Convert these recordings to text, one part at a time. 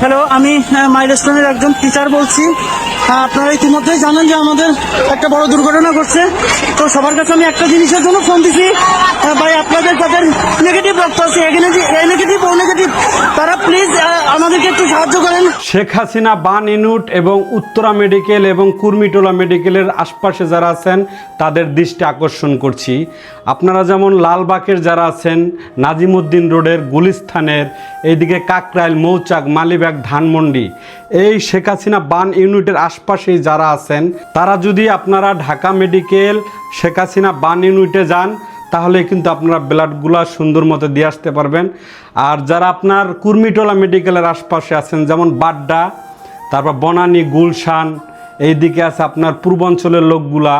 Hello আমি মাইলস্টোনের একজন teacher বলছি। আপনারা ইতিমধ্যেই জানেন যে আমাদের একটা বড় দুর্ঘটনা ঘটছে। তো সবার কাছে আমি একটা জিনিসের জন্য ফোন দিছি। ভাই, আপনাদের তাদের নেগেটিভ রক্ত আছে, এ নেগেটিভ ও নেগেটিভ তারা প্লিজ আমাদেরকে একটু সাহায্য করেন শেখ হাসিনা, বান ইউনিট এবং উত্তরা মেডিকেল এবং কুর্মিটোলা মেডিকেলের আশপাশে যারা আছেন, তাদের দৃষ্টি আকর্ষণ করছি। আপনারা যেমন লালবাগের যারা আছেন, নাজিমুদ্দিন রোডের গুলিস্থানের, এইদিকে কাকরাইল, মৌচাক, মালিবাগ, ধানমন্ডি, এই শেখ হাসিনা, বান ইউনিটের আশপাশে যারা আছেন, তারা যদি আপনারা ঢাকা মেডিকেল, শেখ হাসিনা, বান ইউনিটে যান তাহলে কিন্তু আপনারা ব্লাডগুলা সুন্দর মতো দিয়ে আসতে পারবেন। আর যারা আপনার কুর্মিটোলা মেডিকেলের আশপাশে আছেন, যেমন বাড্ডা, তারপর বনানী, গুলশান, এইদিকে আছে আপনার পূর্বাঞ্চলের লোকগুলা,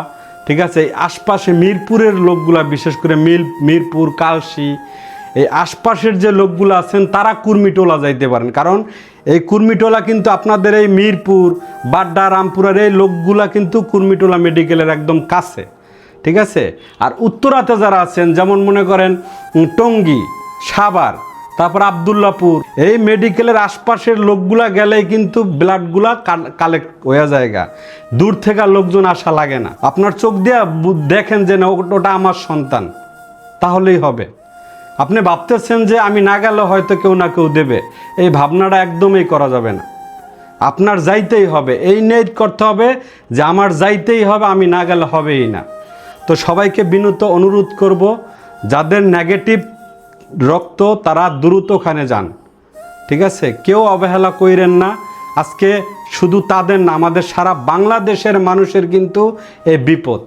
ঠিক আছে? এই আশপাশে মিরপুরের লোকগুলা, বিশেষ করে মিল, মিরপুর, কালশি, এই আশপাশের যে লোকগুলো আছেন, তারা কুর্মিটোলা যাইতে পারেন। কারণ এই কুর্মিটোলা কিন্তু আপনাদের এই মিরপুর, বাড্ডা, রামপুরের এই লোকগুলা কিন্তু কুর্মিটোলা মেডিকেলের একদম কাছে। ঠিক আছে? আর উত্তরাতে যারা আছেন, যেমন মনে করেন টঙ্গী, সাভার, তারপর আবদুল্লাপুর, এই মেডিকেলের আশপাশের লোকগুলা গেলেই কিন্তু ব্লাডগুলা কালেক্ট হয়ে জায়গা দূর থেকে লোকজন আসা লাগে না। আপনার চোখ দিয়ে দেখেন যে না ওটা আমার সন্তান। তাহলেই হবে। আপনি ভাবতেছেন যে আমি না গেলে হয়তো কেউ না কেউ দেবে। এই ভাবনাটা একদমই করা যাবে না। আপনার যাইতেই হবে। এই নেট করতে হবে যে আমার যাইতেই হবে, আমি না গেলে হবেই না। তো সবাইকে বিনত অনুরোধ করব, যাদের নেগেটিভ রক্ত তারা দ্রুত ওখানে যান। ঠিক আছে? কেউ অবহেলা কইরেন না। আজকে শুধু তাদের না, আমাদের সারা বাংলাদেশের মানুষের কিন্তু এই বিপদ।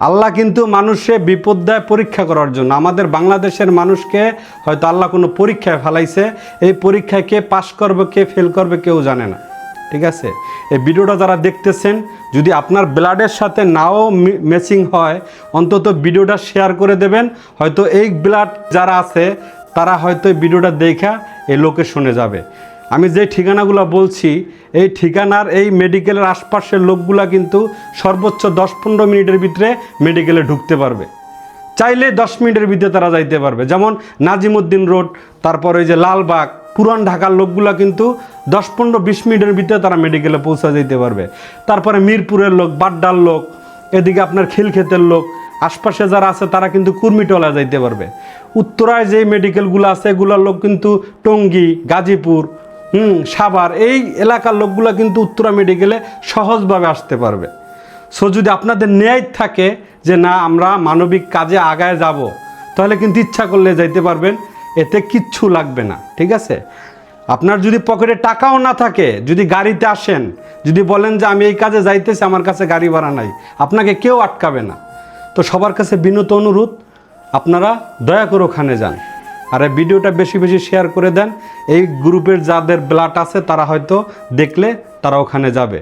আল্লাহ কিন্তু মানুষে বিপদ দেয় পরীক্ষা করার জন্য। আমাদের বাংলাদেশের মানুষকে হয়তো আল্লাহ কোনো পরীক্ষায় ফেলাইছে। এই পরীক্ষায় কে পাশ করবে, কে ফেল করবে কেউ জানে না। ঠিক আছে? এই ভিডিওটা যারা দেখতেছেন, যদি আপনার ব্লাডের সাথে নাও ম্যাচিং হয়, অন্তত ভিডিওটা শেয়ার করে দেবেন। হয়তো এই ব্লাড যারা আছে, তারা হয়তো ভিডিওটা দেখা এই লোকেশনে যাবে। আমি যে ঠিকানাগুলো বলছি, এই ঠিকানার এই মেডিকেলের আশপাশের লোকগুলা কিন্তু সর্বোচ্চ দশ পনেরো মিনিটের ভিতরে মেডিকেলে ঢুকতে পারবে। চাইলে দশ মিনিটের ভিতরে তারা যাইতে পারবে। যেমন নাজিমুদ্দিন রোড, তারপর ওই যে লালবাগ পুরান ঢাকার লোকগুলা কিন্তু দশ, পনেরো, বিশ মিনিটের ভিতরে তারা মেডিকেলে পৌঁছা যেতে পারবে। তারপরে মিরপুরের লোক, বাড্ডার লোক, এদিকে আপনার খিলক্ষেতের লোক, আশপাশে যারা আছে তারা কিন্তু কুর্মিটলা যাইতে পারবে। উত্তরায় যে মেডিকেলগুলো আছে, এগুলোর লোক কিন্তু টঙ্গী, গাজীপুর, হুম, সাভার, এই এলাকার লোকগুলো কিন্তু উত্তরা মেডিকেলে সহজভাবে আসতে পারবে। সো যদি আপনাদের ন্যায় থাকে যে না, আমরা মানবিক কাজে আগায় যাব, তাহলে কিন্তু ইচ্ছা করলে যাইতে পারবেন। এতে কিচ্ছু লাগবে না, ঠিক আছে? আপনার যদি পকেটে টাকাও না থাকে, যদি গাড়িতে আসেন, যদি বলেন যে আমি এই কাজে যাইতেছি, আমার কাছে গাড়ি ভাড়া নাই, আপনাকে কেউ আটকাবে না। তো সবার কাছে বিনত অনুরোধ, আপনারা দয়া করে ওখানে যান। আর এই ভিডিওটা বেশি বেশি শেয়ার করে দেন। এই গ্রুপের যাদের ব্লাড আছে, তারা হয়তো দেখলে তারা ওখানে যাবে।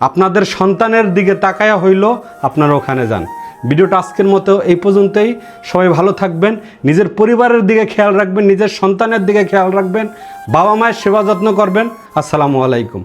আপনাদের সন্তানের দিকে তাকায়া হইল, আপনারা ওখানে যান। ভিডিওটা আজকের মতো এই পর্যন্তই। সবাই ভালো থাকবেন, নিজের পরিবারের দিকে খেয়াল রাখবেন, নিজের সন্তানের দিকে খেয়াল রাখবেন, বাবা মায়ের সেবা যত্ন করবেন। আসসালামু আলাইকুম।